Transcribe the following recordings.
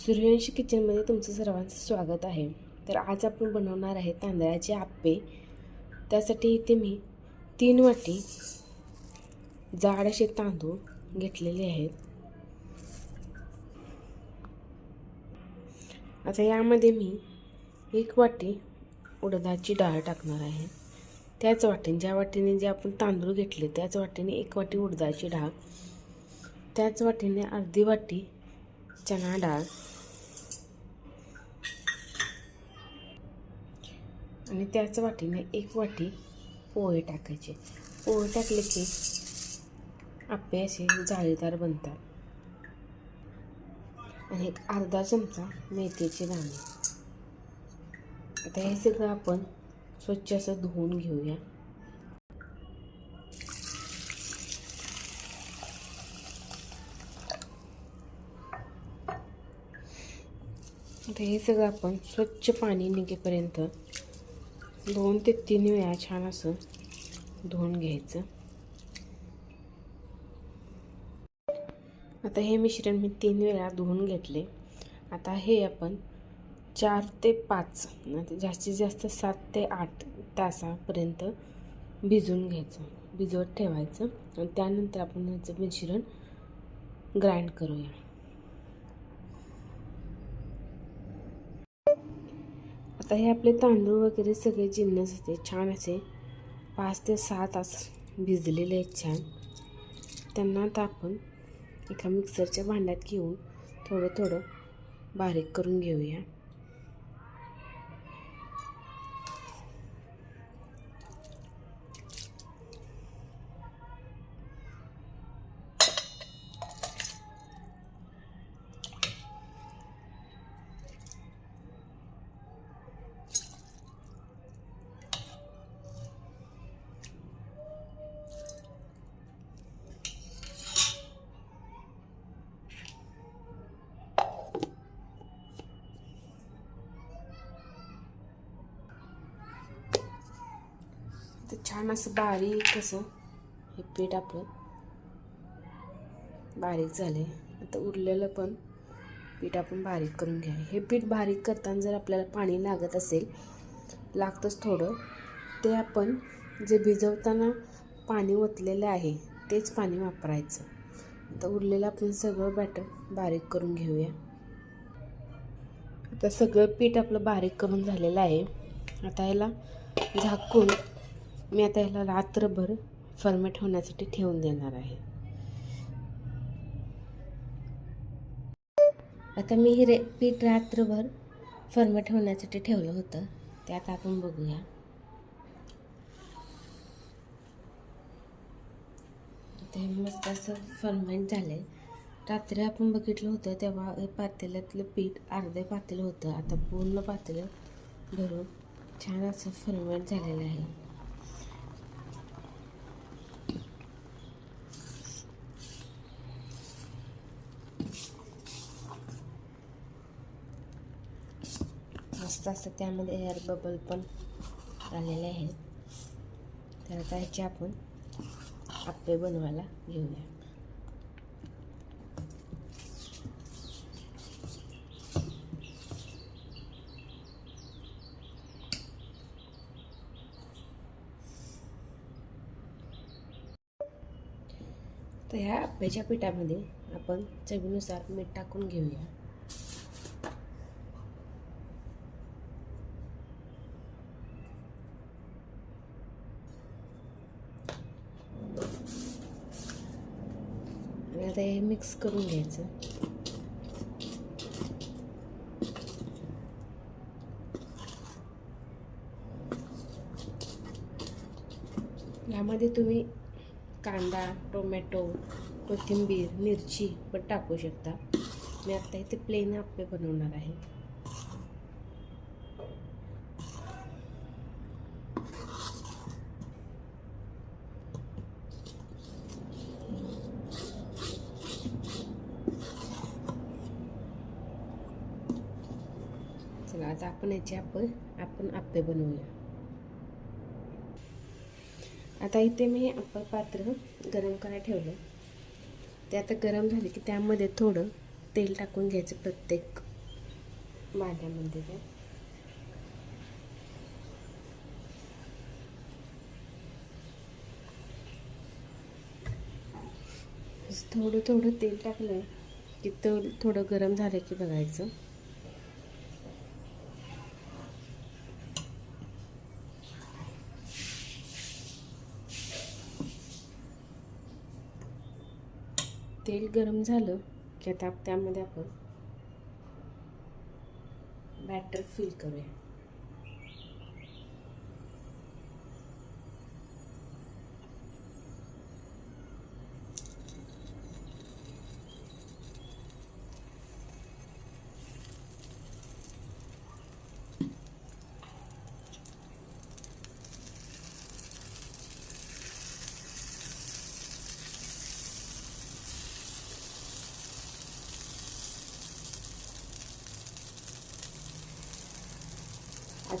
सूर्यवंशी किचनमध्ये तुमचं सर्वांचं स्वागत आहे. तर आज आपण बनवणार आहे तांदळाचे आप्पे. त्यासाठी इथे मी तीन वाटी जाड असे तांदूळ घेतलेले आहेत. आता यामध्ये मी एक वाटी उडदाची डाळ टाकणार आहे. त्याच वाटीने ज्या वाटीने जे आपण तांदूळ घेतले त्याच वाटीने एक वाटी उडदाची डाळ. त्याच वाटीने अर्धी वाटी चणा डाळ. आणि त्याच वाटीने एक वाटी पोहे टाकायचे. पोहे टाकले की आपे असे जाळीदार बनतात. आणि एक अर्धा चमचा मेथीचे दाणे. आता हे सगळं आपण स्वच्छ असं धुवून घेऊया. आता हे सगळं आपण स्वच्छ पाणी निघेपर्यंत दोन ते तीन वेळा छान असं धुवून घ्यायचं. आता हे मिश्रण मी तीन वेळा धुवून घेतले. आता हे आपण चार ते पाच म्हणजे जास्तीत जास्त सात ते आठ तासापर्यंत भिजवून घ्यायचं. भिजवत ठेवायचं. आणि त्यानंतर आपण याचं मिश्रण ग्राइंड करूया. आता हे आपले तांदूळ वगैरे सगळे जिन्नस होते छान असे. पाच ते सहा तास भिजलेले आहेत छान. त्यांना आता आपण एका मिक्सरच्या भांड्यात घेऊन थोडं थोडं बारीक करून घेऊया. तर छान असं बारीक असं हे पीठ आपलं बारीक झाले आता उरलेलं पण पीठ आपण बारीक करून घ्या. हे पीठ बारीक करताना जर आपल्याला पाणी लागत असेल लागतंच थोडं ते आपण जे भिजवताना पाणी ओतलेलं आहे तेच पाणी वापरायचं. आता उरलेलं आपण सगळं बॅटर बारीक करून घेऊया. आता सगळं पीठ आपलं बारीक करून झालेलं आहे. आता याला झाकून मी आता ह्याला रात्रभर फर्मेट होण्यासाठी ठेवून देणार आहे. आता मी हे रे पीठ रात्रभर फर्मेट होण्यासाठी ठेवलं होतं. ते आता आपण बघूया. ते मस्त असं फर्मेंट झाले रात्री आपण बघितलं होतं तेव्हा पातेल्यातलं पीठ अर्धे पातेलं होतं. आता पूर्ण पातेलं भरून छान असं फर्मेंट झालेलं आहे. मस्त असं त्यामध्ये हेअर बबल पण आलेले आहेत तर आता ह्याचे आपण आप्पे बनवायला घेऊया. तर ह्या आप्याच्या पिठामध्ये आपण चवीनुसार मीठ टाकून घेऊया आणि आता हे मिक्स करून घ्यायचं. यामध्ये तुम्ही कांदा टोमॅटो कोथिंबीर मिरची पण टाकू शकता. मी आता इथे प्लेन आप्पे बनवणार आहे. आज आता आपण याचे आपण आपण आपे बनवूया. आता इथे मी हे पात्र गरम करायला ठेवलं. ते आता गरम झाले की त्यामध्ये थोडं तेल टाकून घ्यायचं प्रत्येक भाज्यामध्ये थोडं थोडं तेल टाकलं की तेल थोडं गरम झालं की बघायचं. तेल गरम झालं की आता त्यामध्ये आपण बॅटर फिल करूया.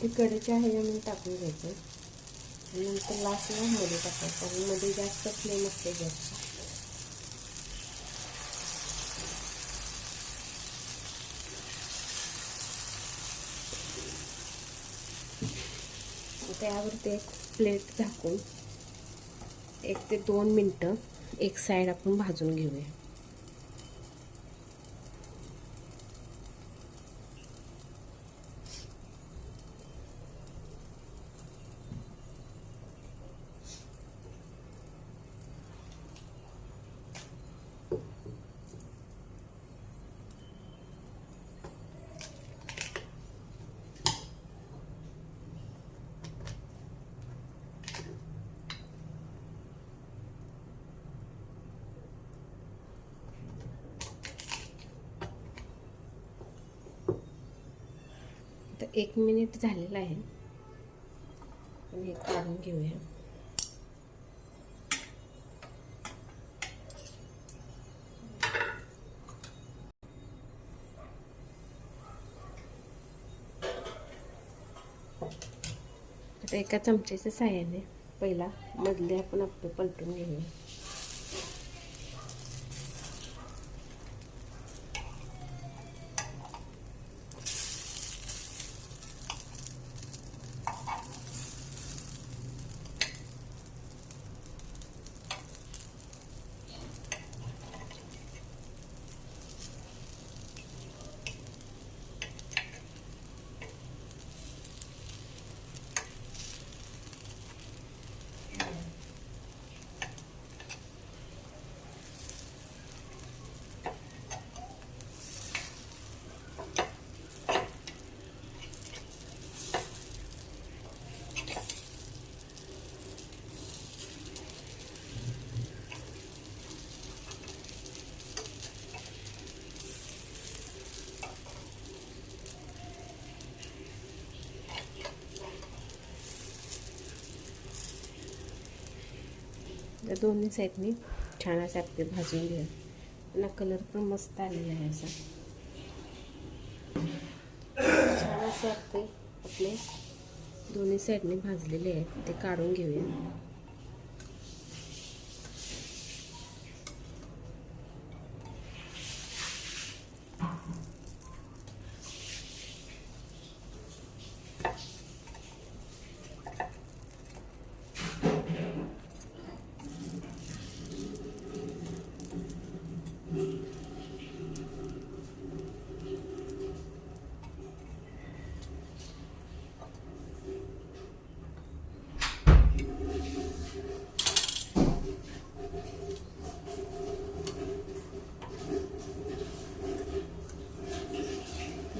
आधी कडेच्या ह्याच्यामध्ये टाकून घ्यायचं. आणि नंतर लास्टला मध्ये टाकायचं. आणि मध्ये जास्त फ्लेम असते गॅसची त्यावरती एक प्लेट झाकून एक ते दोन मिनटं एक साईड आपण भाजून घेऊया. एक मिनिट झालेलं आहे. हे काढून घेऊया. आता एका चमच्याच्या साह्याने पहिला मधले आपण आपलं पलटून घेऊया. तर दोन्ही साईडनी छान असे आपले भाजून घ्या त्यांना कलर पण मस्त आलेला आहे असा. छान असे आपले आपले दोन्ही साईडने भाजलेले आहेत. ते काढून घेऊया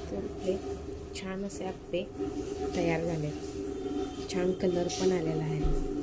तर आपले छान असे आपे तयार झाले. छान कलर पण आलेला आहे.